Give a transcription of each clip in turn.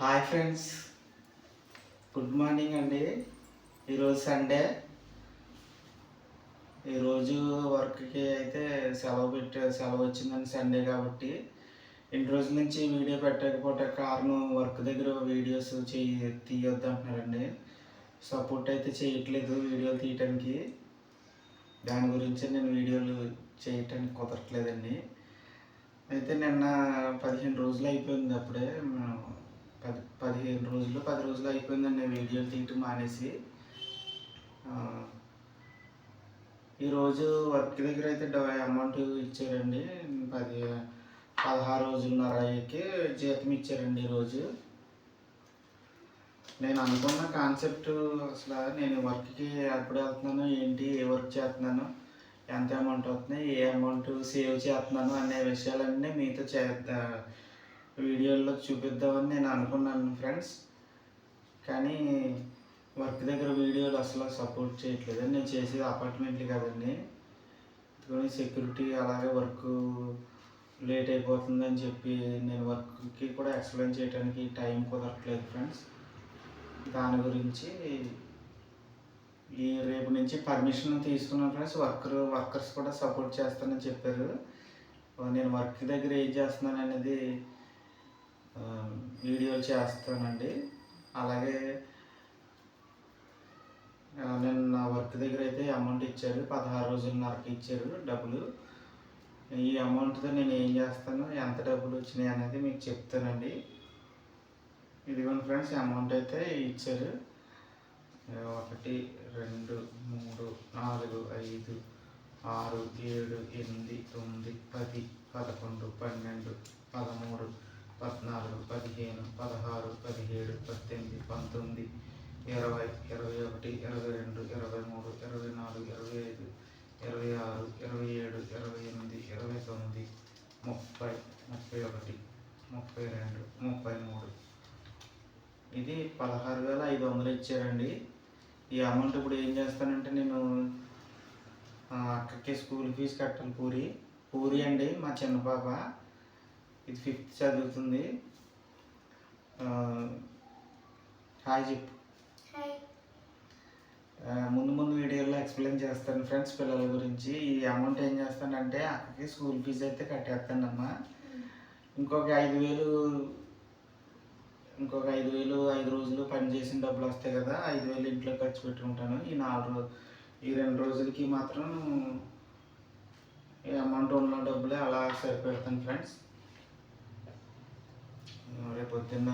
Hi friends. Good morning అండి. ఈరోజు Sunday. ఈరోజు వర్క్కి అయితే సెలవు పెట్టే సెలవు వచ్చిందని సండే కాబట్టి ఇన్ని రోజుల నుంచి వీడియో పెట్టకపోతే కారణం వర్క్ దగ్గర వీడియోస్ చేయ తీయొద్దు అంటున్నారండి సపోర్ట్ అయితే చేయట్లేదు వీడియోలు తీయటానికి. దాని గురించి నేను వీడియోలు చేయటానికి కుదరట్లేదండి. అయితే నిన్న పదిహేను రోజులు అయిపోయింది అప్పుడే. పది పదిహేను రోజులు పది రోజులు అయిపోయిందండి వీడియోలు తీయటం మానేసి. ఈరోజు వర్క్ దగ్గర అయితే అమౌంట్ ఇచ్చారండి. పది పదహారు రోజులున్నరకి జీతం ఇచ్చారండి ఈరోజు నేను అనుకున్న కాన్సెప్ట్ అసలు నేను వర్క్కి ఎప్పుడు వెళ్తున్నాను ఏంటి ఏ వర్క్ చేస్తున్నాను ఎంత అమౌంట్ అవుతుంది ఏ అమౌంట్ సేవ్ చేస్తున్నాను అనే విషయాలన్నీ మీతో చే వీడియోలో చూపిద్దామని నేను అనుకున్నాను ఫ్రెండ్స్. కానీ వర్క్ దగ్గర వీడియోలు అసలు సపోర్ట్ చేయట్లేదు నేను చేసేది అపార్ట్మెంట్లు కదండి. అందుకని సెక్యూరిటీ అలాగే వర్క్ లేట్ అయిపోతుందని చెప్పి నేను వర్క్కి కూడా ఎక్స్ప్లెయిన్ చేయడానికి టైం కుదరట్లేదు ఫ్రెండ్స్. దాని గురించి ఈ రేపు నుంచి పర్మిషన్ తీసుకున్నాను ఫ్రెండ్స్. వర్కర్ వర్కర్స్ కూడా సపోర్ట్ చేస్తానని చెప్పారు. నేను వర్క్ దగ్గర ఏం చేస్తున్నాను అనేది వీడియోలు చేస్తానండి. అలాగే నేను నా వర్క్ దగ్గర అయితే అమౌంట్ ఇచ్చారు. పదహారు రోజులన్నరకు ఇచ్చారు డబ్బులు. ఈ అమౌంట్తో నేను ఏం చేస్తాను? ఎంత డబ్బులు వచ్చినాయి అనేది మీకు చెప్తానండి. ఇదిగోండి ఫ్రెండ్స్ అమౌంట్ అయితే ఇచ్చారు. ఒకటి రెండు మూడు నాలుగు ఐదు ఆరు ఏడు ఎనిమిది తొమ్మిది పది పదకొండు పన్నెండు పదమూడు పద్నాలుగు పదిహేను పదహారు పదిహేడు పద్దెనిమిది పంతొమ్మిది ఇరవై ఇరవై ఒకటి ఇరవై రెండు ఇరవై మూడు ఇరవై నాలుగు ఇరవై ఐదు ఇరవై ఆరు ఇరవై ఏడు ఇరవై ఎనిమిది ఇరవై తొమ్మిది ముప్పై ముప్పై ఒకటి ముప్పై రెండు ముప్పై మూడు. ఇది పదహారు వేల ఐదు వందలు ఇచ్చారండి. ఈ అమౌంట్ ఇప్పుడు ఏం చేస్తానంటే నేను అక్కకి స్కూల్ ఫీజు కట్టాలి పూరి. పూరి అండి మా చిన్న పాప. ఇది ఫిఫ్త్ చదువుతుంది. హాయ్ చెప్పు. ముందు ముందు వీడియోలో ఎక్స్ప్లెయిన్ చేస్తాను. ఫ్రెండ్స్ పిల్లల గురించి ఈ అమౌంట్ ఏం చేస్తానంటే అక్కకి స్కూల్ ఫీజు అయితే కట్టేస్తానమ్మా. ఇంకొక ఐదు వేలు ఇంకొక ఐదు వేలు ఐదు రోజులు పని చేసిన డబ్బులు వస్తాయి కదా ఐదు వేలు ఇంట్లో ఖర్చు పెట్టుకుంటాను. ఈ నాలుగు ఈ రెండు రోజులకి మాత్రం ఈ అమౌంట్ ఉన్న డబ్బులే అలా సరిపెడతాను ఫ్రెండ్స్ రేపు పొద్దున్న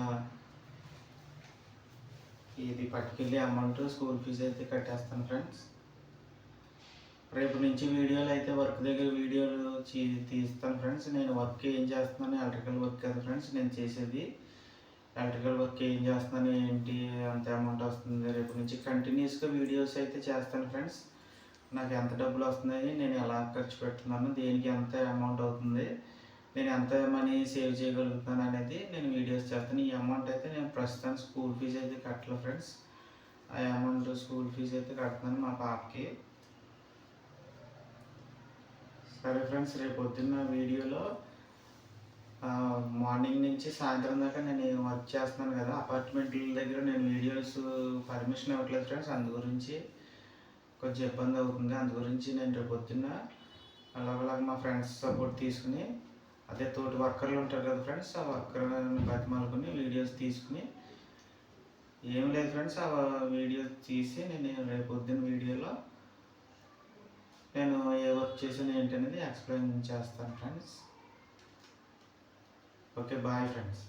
ఇది పట్టుకెళ్ళి అమౌంట్ స్కూల్ ఫీజు అయితే కట్టేస్తాను ఫ్రెండ్స్. రేపు నుంచి వీడియోలు అయితే వర్క్ దగ్గర వీడియోలు తీస్తాను ఫ్రెండ్స్. నేను వర్క్ ఏం చేస్తున్నాను? ఎలక్ట్రికల్ వర్క్ కదా ఫ్రెండ్స్ నేను చేసేది. ఎలక్ట్రికల్ వర్క్ ఏం చేస్తున్నాను? ఏంటి? అంత అమౌంట్ వస్తుంది. రేపు నుంచి కంటిన్యూస్గా వీడియోస్ అయితే చేస్తాను ఫ్రెండ్స్. నాకు ఎంత డబ్బులు వస్తున్నాయి? నేను ఎలా ఖర్చు పెడుతున్నాను? దేనికి ఎంత అమౌంట్ అవుతుంది? నేను ఎంత మనీ సేవ్ చేయగలుగుతాను అనేది నేను వీడియోస్ చేస్తాను. ఈ అమౌంట్ అయితే నేను ప్రస్తుతం స్కూల్ ఫీజు అయితే కట్టలేదు ఫ్రెండ్స్. ఆ అమౌంట్ స్కూల్ ఫీజు అయితే కడుతున్నాను మా పాపకి. సరే ఫ్రెండ్స్ రేపు పొద్దున్న వీడియోలో మార్నింగ్ నుంచి సాయంత్రం దాకా నేను వర్క్ చేస్తున్నాను కదా అపార్ట్మెంట్ల దగ్గర నేను వీడియోస్ పర్మిషన్ ఇవ్వట్లేదు ఫ్రెండ్స్. అందు గురించి కొంచెం ఇబ్బంది అవుతుంది. అందు గురించి నేను రేపు పొద్దున్న అలాగలాగ మా ఫ్రెండ్స్ సపోర్ట్ తీసుకుని అదే తోటి వర్కర్లు ఉంటారు కదా ఫ్రెండ్స్ ఆ వర్కర్ని బతిమాలుకుని వీడియోస్ తీసుకుని ఏం లేదు ఫ్రెండ్స్ ఆ వీడియోస్ తీసి నేను రేపు పొద్దున్న వీడియోలో నేను ఏ వర్క్ చేసాను ఏంటి అనేది ఎక్స్ప్లెయిన్ చేస్తాను ఫ్రెండ్స్. Okay bye friends.